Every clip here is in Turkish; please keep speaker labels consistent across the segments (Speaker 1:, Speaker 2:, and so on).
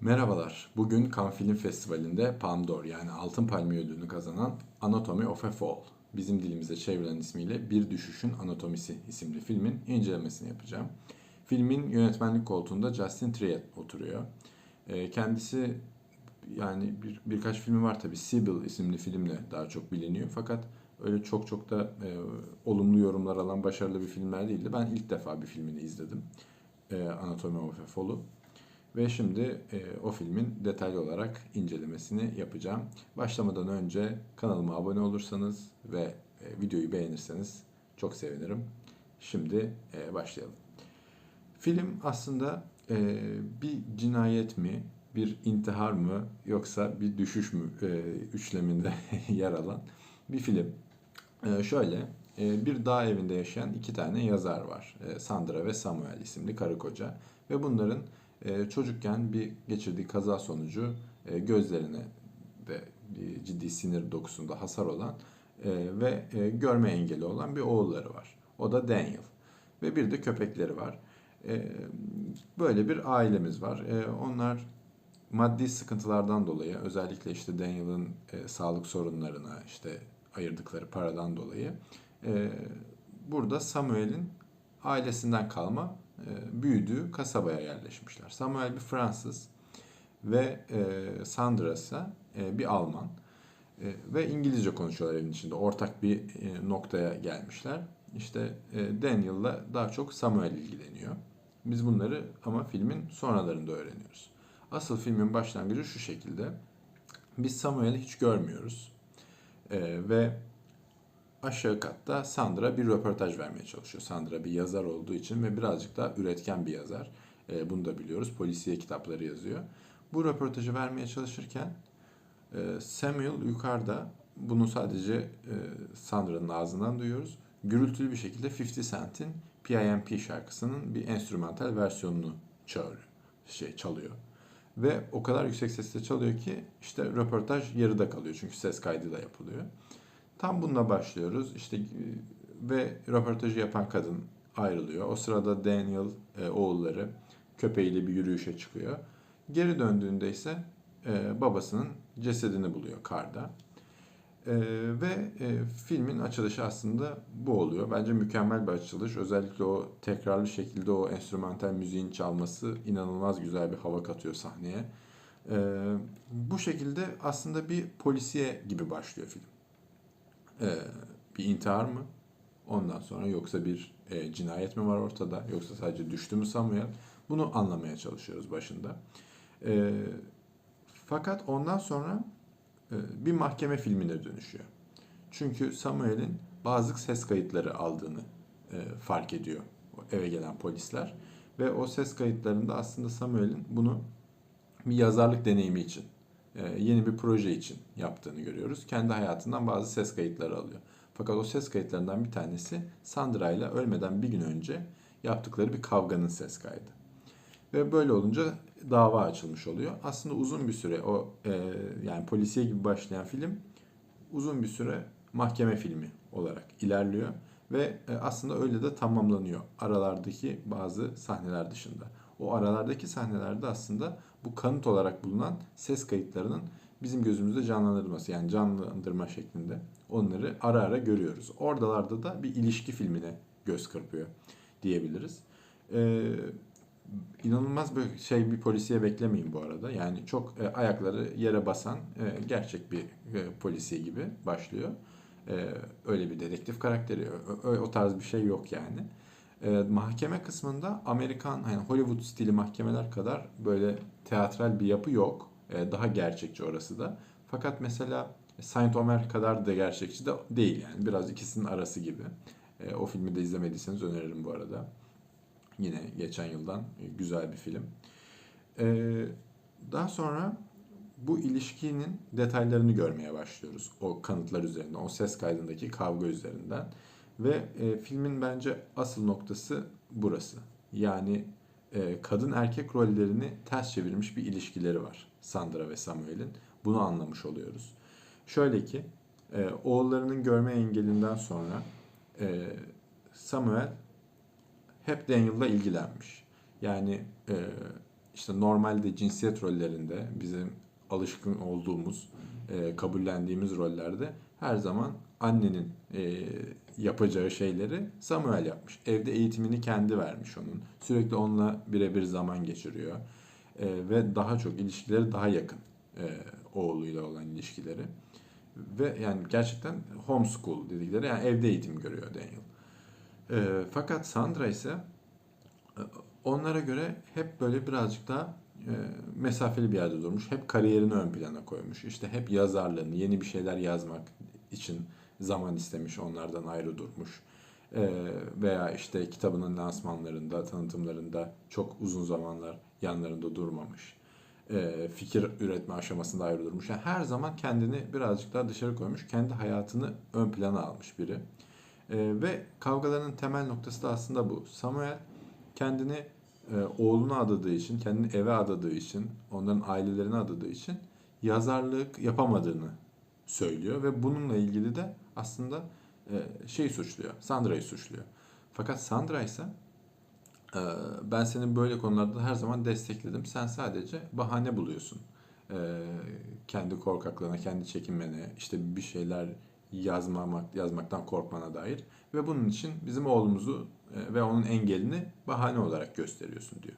Speaker 1: Merhabalar. Bugün Cannes Film Festivali'nde Palme yani Altın Palmiye ödülünü kazanan Anatomy of a Fall, bizim dilimize çevrilen ismiyle Bir Düşüşün Anatomisi isimli filmin incelemesini yapacağım. Filmin yönetmenlik koltuğunda Justin Triet oturuyor. Ee, Kendisi yani bir, birkaç filmi var tabii. Sibyl isimli filmle daha çok biliniyor. Fakat öyle çok çok da e, olumlu yorumlar alan başarılı bir filmler değildi. Ben ilk defa bir filmini izledim. E, Anatomy of a Fall'u. Ve şimdi e, o filmin detaylı olarak incelemesini yapacağım. Başlamadan önce kanalıma abone olursanız ve e, videoyu beğenirseniz çok sevinirim. Şimdi e, başlayalım. Film aslında e, bir cinayet mi, bir intihar mı yoksa bir düşüş mü e, üçleminde yer alan bir film. E, şöyle e, bir dağ evinde yaşayan iki tane yazar var. E, Sandra ve Samuel isimli karı koca. Ve bunların e, çocukken bir geçirdiği kaza sonucu e, gözlerine ve ciddi sinir dokusunda hasar olan e, ve e, görme engeli olan bir oğulları var. O da Daniel. Ve bir de köpekleri var. Böyle bir ailemiz var. Onlar maddi sıkıntılardan dolayı özellikle işte Daniel'ın sağlık sorunlarına işte ayırdıkları paradan dolayı burada Samuel'in ailesinden kalma büyüdüğü kasabaya yerleşmişler. Samuel bir Fransız ve e, Sandra ise bir Alman e, ve İngilizce konuşuyorlar evin içinde. Ortak bir e, noktaya gelmişler. İşte Daniel'la daha çok Samuel ilgileniyor. Biz bunları ama filmin sonralarında öğreniyoruz. Asıl filmin başlangıcı şu şekilde. Biz Samuel'i hiç görmüyoruz. E, ve aşağı katta Sandra bir röportaj vermeye çalışıyor. Sandra bir yazar olduğu için ve birazcık daha üretken bir yazar. E, bunu da biliyoruz. Polisiye kitapları yazıyor. Bu röportajı vermeye çalışırken e, Samuel yukarıda bunu sadece e, Sandra'nın ağzından duyuyoruz. Gürültülü bir şekilde 50 Cent'in PIMP şarkısının bir enstrümantal versiyonunu çağırıyor, şey çalıyor. Ve o kadar yüksek sesle çalıyor ki işte röportaj yarıda kalıyor çünkü ses kaydı da yapılıyor. Tam bununla başlıyoruz. İşte e, ve röportajı yapan kadın ayrılıyor. O sırada Daniel e, oğulları köpeğiyle bir yürüyüşe çıkıyor. Geri döndüğünde ise e, babasının cesedini buluyor karda. E, ve e, filmin açılışı aslında bu oluyor. Bence mükemmel bir açılış. Özellikle o tekrarlı şekilde o enstrümantal müziğin çalması inanılmaz güzel bir hava katıyor sahneye. E, bu şekilde aslında bir polisiye gibi başlıyor film e, bir intihar mı? Ondan sonra yoksa bir e, cinayet mi var ortada? Yoksa sadece düştü mü Samuel? Bunu anlamaya çalışıyoruz başında. E, fakat ondan sonra e, bir mahkeme filmine dönüşüyor. Çünkü Samuel'in bazı ses kayıtları aldığını e, fark ediyor eve gelen polisler. Ve o ses kayıtlarında aslında Samuel'in bunu bir yazarlık deneyimi için yeni bir proje için yaptığını görüyoruz. Kendi hayatından bazı ses kayıtları alıyor. Fakat o ses kayıtlarından bir tanesi Sandra ile ölmeden bir gün önce yaptıkları bir kavganın ses kaydı. Ve böyle olunca dava açılmış oluyor. Aslında uzun bir süre o e, yani polisiye gibi başlayan film uzun bir süre mahkeme filmi olarak ilerliyor ve e, aslında öyle de tamamlanıyor aralardaki bazı sahneler dışında. O aralardaki sahnelerde aslında bu kanıt olarak bulunan ses kayıtlarının bizim gözümüzde canlandırılması yani canlandırma şeklinde onları ara ara görüyoruz. Oradalarda da bir ilişki filmine göz kırpıyor diyebiliriz. Ee, inanılmaz bir şey bir polisiye beklemeyin bu arada. Yani çok e, ayakları yere basan e, gerçek bir e, polisiye gibi başlıyor. E, öyle bir dedektif karakteri o, o tarz bir şey yok yani. E, mahkeme kısmında Amerikan hani Hollywood stili mahkemeler kadar böyle teatral bir yapı yok. E, daha gerçekçi orası da. Fakat mesela Saint Omer kadar da gerçekçi de değil yani. Biraz ikisinin arası gibi. E, o filmi de izlemediyseniz öneririm bu arada. Yine geçen yıldan güzel bir film. E, daha sonra bu ilişkinin detaylarını görmeye başlıyoruz. O kanıtlar üzerinden, o ses kaydındaki kavga üzerinden. Ve e, filmin bence asıl noktası burası. Yani e, kadın erkek rollerini ters çevirmiş bir ilişkileri var Sandra ve Samuel'in. Bunu anlamış oluyoruz. Şöyle ki e, oğullarının görme engelinden sonra e, Samuel hep Daniel'la ilgilenmiş. Yani e, işte normalde cinsiyet rollerinde bizim alışkın olduğumuz, e, kabullendiğimiz rollerde her zaman annenin e, yapacağı şeyleri Samuel yapmış. Evde eğitimini kendi vermiş onun. Sürekli onunla birebir zaman geçiriyor. E, ve daha çok ilişkileri daha yakın e, oğluyla olan ilişkileri. Ve yani gerçekten homeschool dedikleri yani evde eğitim görüyor Daniel. E, fakat Sandra ise e, onlara göre hep böyle birazcık daha mesafeli bir yerde durmuş. Hep kariyerini ön plana koymuş. İşte hep yazarlığını, yeni bir şeyler yazmak için zaman istemiş, onlardan ayrı durmuş. E, veya işte kitabının lansmanlarında, tanıtımlarında çok uzun zamanlar yanlarında durmamış. E, fikir üretme aşamasında ayrı durmuş. Yani her zaman kendini birazcık daha dışarı koymuş. Kendi hayatını ön plana almış biri. ve kavgaların temel noktası da aslında bu. Samuel kendini e, oğluna adadığı için, kendini eve adadığı için, onların ailelerine adadığı için yazarlık yapamadığını söylüyor ve bununla ilgili de aslında e, şey suçluyor, Sandra'yı suçluyor. Fakat Sandra ise e, ben seni böyle konularda her zaman destekledim. Sen sadece bahane buluyorsun. E, kendi korkaklığına, kendi çekinmene, işte bir şeyler yazmamak, yazmaktan korkmana dair ve bunun için bizim oğlumuzu ve onun engelini bahane olarak gösteriyorsun diyor.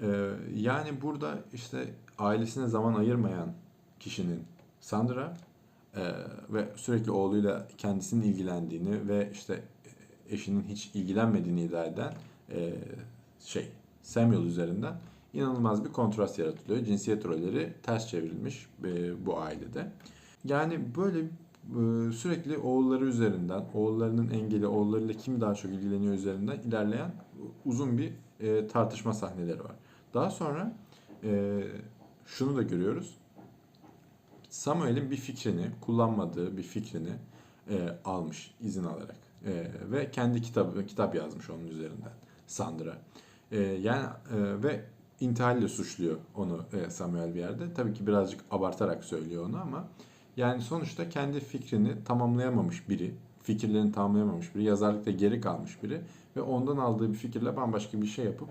Speaker 1: E, yani burada işte ailesine zaman ayırmayan kişinin Sandra e, ve sürekli oğluyla kendisinin ilgilendiğini ve işte eşinin hiç ilgilenmediğini iddia eden şey Samuel üzerinden inanılmaz bir kontrast yaratılıyor. Cinsiyet rolleri ters çevrilmiş bu ailede. Yani böyle e, sürekli oğulları üzerinden, oğullarının engeli, oğullarıyla kim daha çok ilgileniyor üzerinden ilerleyen uzun bir e, tartışma sahneleri var. Daha sonra e, şunu da görüyoruz. Samuel'in bir fikrini, kullanmadığı bir fikrini almış izin alarak ve kendi kitabı kitap yazmış onun üzerinden Sandra. yani ve intihalle suçluyor onu Samuel bir yerde. Tabii ki birazcık abartarak söylüyor onu ama yani sonuçta kendi fikrini tamamlayamamış biri, fikirlerini tamamlayamamış biri, yazarlıkta geri kalmış biri ve ondan aldığı bir fikirle bambaşka bir şey yapıp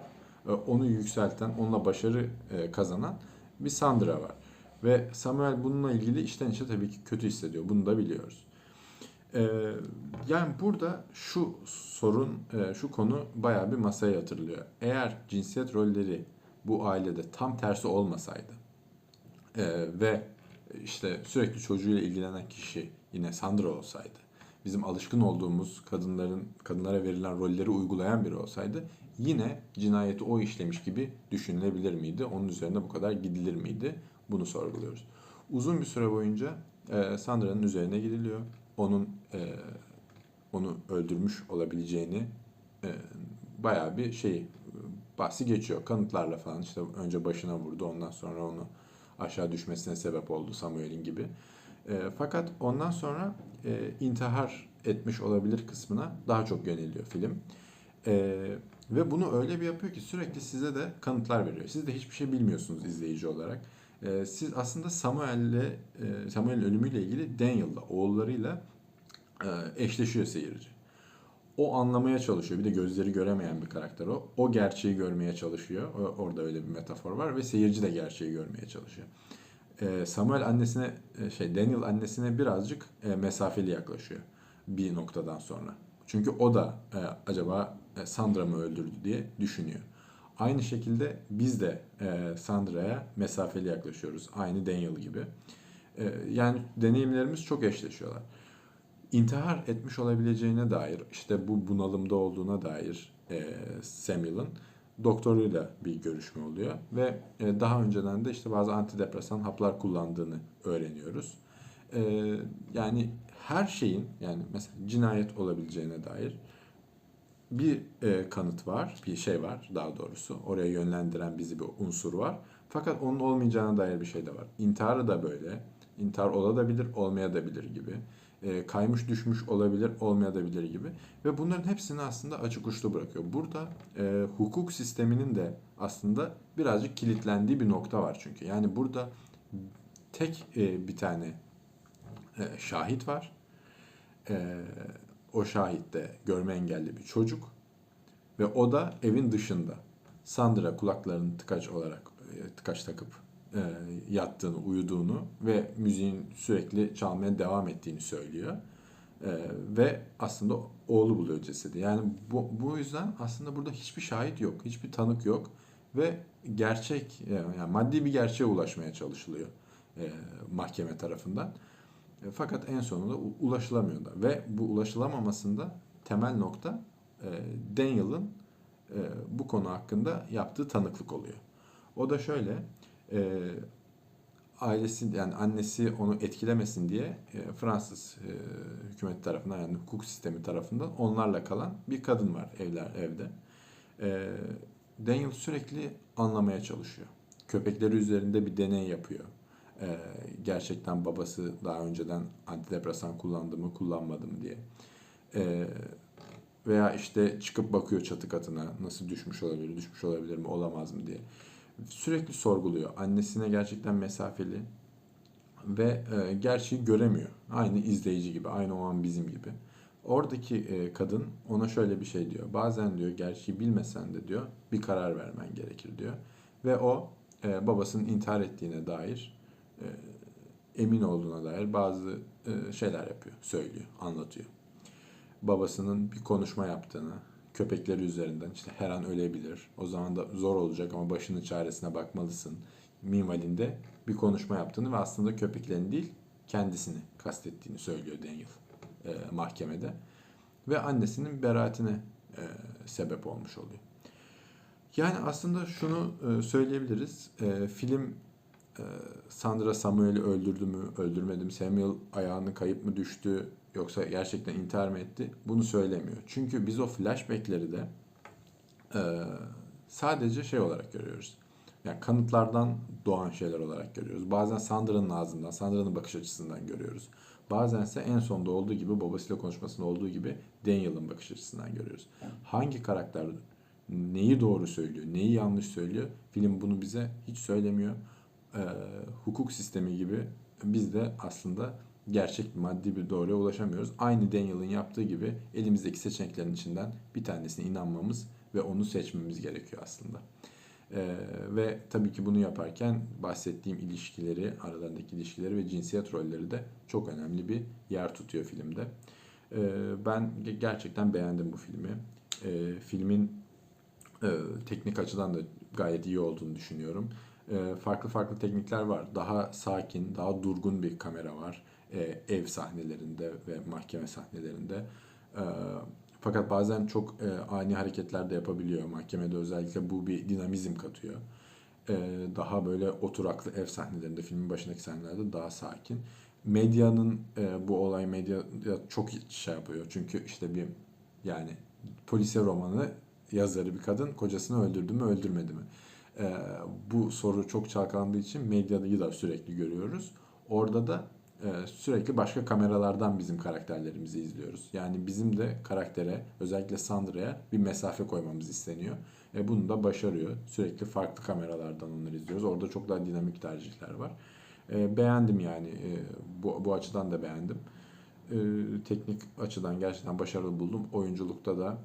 Speaker 1: e, onu yükselten, onunla başarı e, kazanan bir Sandra var. Ve Samuel bununla ilgili içten içe tabii ki kötü hissediyor. Bunu da biliyoruz. E, yani burada şu sorun, şu konu bayağı bir masaya yatırılıyor. Eğer cinsiyet rolleri bu ailede tam tersi olmasaydı ve işte sürekli çocuğuyla ilgilenen kişi yine Sandra olsaydı, bizim alışkın olduğumuz kadınların kadınlara verilen rolleri uygulayan biri olsaydı yine cinayeti o işlemiş gibi düşünülebilir miydi? Onun üzerine bu kadar gidilir miydi? Bunu sorguluyoruz. Uzun bir süre boyunca e, Sandra'nın üzerine gidiliyor. Onun e, onu öldürmüş olabileceğini e, bayağı bir şey bahsi geçiyor. Kanıtlarla falan işte önce başına vurdu ondan sonra onu aşağı düşmesine sebep oldu Samuel'in gibi. E, fakat ondan sonra e, intihar etmiş olabilir kısmına daha çok yöneliyor film. E, ve bunu öyle bir yapıyor ki sürekli size de kanıtlar veriyor. Siz de hiçbir şey bilmiyorsunuz izleyici olarak. E, siz aslında Samuel'le e, Samuel'in ölümüyle ilgili Daniel'la, oğullarıyla e, eşleşiyor seyirci o anlamaya çalışıyor. Bir de gözleri göremeyen bir karakter o. O gerçeği görmeye çalışıyor. Orada öyle bir metafor var ve seyirci de gerçeği görmeye çalışıyor. Ee, Samuel annesine e, şey Daniel annesine birazcık e, mesafeli yaklaşıyor bir noktadan sonra. Çünkü o da e, acaba Sandra mı öldürdü diye düşünüyor. Aynı şekilde biz de Sandra'ya mesafeli yaklaşıyoruz. Aynı Daniel gibi. Yani deneyimlerimiz çok eşleşiyorlar intihar etmiş olabileceğine dair, işte bu bunalımda olduğuna dair e, Samuel'ın doktoruyla bir görüşme oluyor ve e, daha önceden de işte bazı antidepresan haplar kullandığını öğreniyoruz. E, yani her şeyin yani mesela cinayet olabileceğine dair bir e, kanıt var, bir şey var daha doğrusu. Oraya yönlendiren bizi bir unsur var. Fakat onun olmayacağına dair bir şey de var. İntiharı da böyle. İntihar olabilir, olmayabilir gibi e, kaymış düşmüş olabilir, olmayabilir gibi. Ve bunların hepsini aslında açık uçlu bırakıyor. Burada e, hukuk sisteminin de aslında birazcık kilitlendiği bir nokta var çünkü. Yani burada tek e, bir tane e, şahit var. E, o şahit de görme engelli bir çocuk. Ve o da evin dışında. Sandra kulaklarını tıkaç olarak e, tıkaç takıp e, yattığını, uyuduğunu ve müziğin sürekli çalmaya devam ettiğini söylüyor. E, ve aslında oğlu buluyor cesedi. Yani bu, bu yüzden aslında burada hiçbir şahit yok, hiçbir tanık yok ve gerçek e, yani maddi bir gerçeğe ulaşmaya çalışılıyor e, mahkeme tarafından. E, fakat en sonunda ulaşılamıyor da ve bu ulaşılamamasında temel nokta e, Daniel'ın e, bu konu hakkında yaptığı tanıklık oluyor. O da şöyle, e, ailesi yani annesi onu etkilemesin diye e, Fransız e, hükümeti tarafından yani hukuk sistemi tarafından onlarla kalan bir kadın var evler evde. E, Daniel sürekli anlamaya çalışıyor. Köpekleri üzerinde bir deney yapıyor. E, gerçekten babası daha önceden antidepresan kullandı mı kullanmadı mı diye. E, veya işte çıkıp bakıyor çatı katına nasıl düşmüş olabilir, düşmüş olabilir mi, olamaz mı diye. Sürekli sorguluyor. Annesine gerçekten mesafeli ve e, gerçeği göremiyor. Aynı izleyici gibi, aynı o an bizim gibi. Oradaki e, kadın ona şöyle bir şey diyor. Bazen diyor gerçeği bilmesen de diyor bir karar vermen gerekir diyor. Ve o e, babasının intihar ettiğine dair e, emin olduğuna dair bazı e, şeyler yapıyor, söylüyor, anlatıyor babasının bir konuşma yaptığını, köpekleri üzerinden işte her an ölebilir. O zaman da zor olacak ama başının çaresine bakmalısın. Minvalinde bir konuşma yaptığını ve aslında köpeklerini değil kendisini kastettiğini söylüyor Daniel e, mahkemede. Ve annesinin beraatine e, sebep olmuş oluyor. Yani aslında şunu e, söyleyebiliriz. E, film e, Sandra Samuel'i öldürdü mü, öldürmedi mi? Samuel ayağını kayıp mı düştü yoksa gerçekten intihar mı etti? Bunu söylemiyor. Çünkü biz o flashbackleri de e, sadece şey olarak görüyoruz. Yani kanıtlardan doğan şeyler olarak görüyoruz. Bazen Sandra'nın ağzından, Sandra'nın bakış açısından görüyoruz. Bazense en sonda olduğu gibi, babasıyla konuşmasında olduğu gibi Daniel'ın bakış açısından görüyoruz. Hangi karakter neyi doğru söylüyor, neyi yanlış söylüyor? Film bunu bize hiç söylemiyor. Ee, hukuk sistemi gibi biz de aslında gerçek maddi bir doğruya ulaşamıyoruz. Aynı Daniel'ın yaptığı gibi elimizdeki seçeneklerin içinden bir tanesine inanmamız ve onu seçmemiz gerekiyor aslında. Ee, ve tabii ki bunu yaparken bahsettiğim ilişkileri, aralarındaki ilişkileri ve cinsiyet rolleri de çok önemli bir yer tutuyor filmde. Ee, ben ge- gerçekten beğendim bu filmi. Ee, filmin e, teknik açıdan da gayet iyi olduğunu düşünüyorum. E, farklı farklı teknikler var. Daha sakin, daha durgun bir kamera var. E, ev sahnelerinde ve mahkeme sahnelerinde. E, fakat bazen çok e, ani hareketler de yapabiliyor. Mahkemede özellikle bu bir dinamizm katıyor. E, daha böyle oturaklı ev sahnelerinde, filmin başındaki sahnelerde daha sakin. Medyanın e, bu olay medya çok şey yapıyor. Çünkü işte bir yani polisiye romanı yazarı bir kadın kocasını öldürdü mü öldürmedi mi? Ee, bu soru çok çalkalandığı için medyayı da sürekli görüyoruz. Orada da e, sürekli başka kameralardan bizim karakterlerimizi izliyoruz. Yani bizim de karaktere özellikle Sandra'ya bir mesafe koymamız isteniyor. E, bunu da başarıyor. Sürekli farklı kameralardan onları izliyoruz. Orada çok daha dinamik tercihler var. E, beğendim yani. E, bu, bu açıdan da beğendim. E, teknik açıdan gerçekten başarılı buldum. Oyunculukta da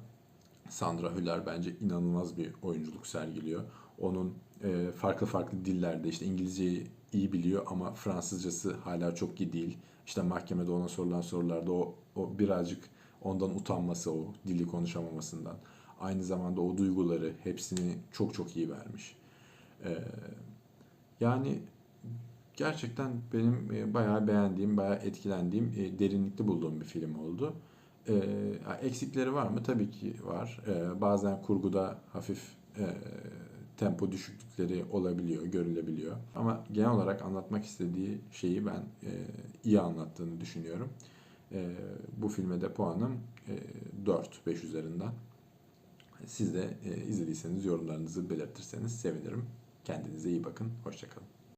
Speaker 1: Sandra Hüller bence inanılmaz bir oyunculuk sergiliyor. Onun e, farklı farklı dillerde işte İngilizceyi iyi biliyor ama Fransızcası hala çok iyi değil. İşte mahkemede ona sorulan sorularda o, o birazcık ondan utanması o dili konuşamamasından. Aynı zamanda o duyguları hepsini çok çok iyi vermiş. E, yani gerçekten benim e, bayağı beğendiğim, bayağı etkilendiğim, e, derinlikli bulduğum bir film oldu. E, eksikleri var mı? Tabii ki var. E, bazen kurguda hafif e, tempo düşüklükleri olabiliyor, görülebiliyor. Ama genel olarak anlatmak istediği şeyi ben e, iyi anlattığını düşünüyorum. E, bu filme de puanım e, 4, 5 üzerinden. Siz de e, izlediyseniz yorumlarınızı belirtirseniz sevinirim. Kendinize iyi bakın. Hoşçakalın.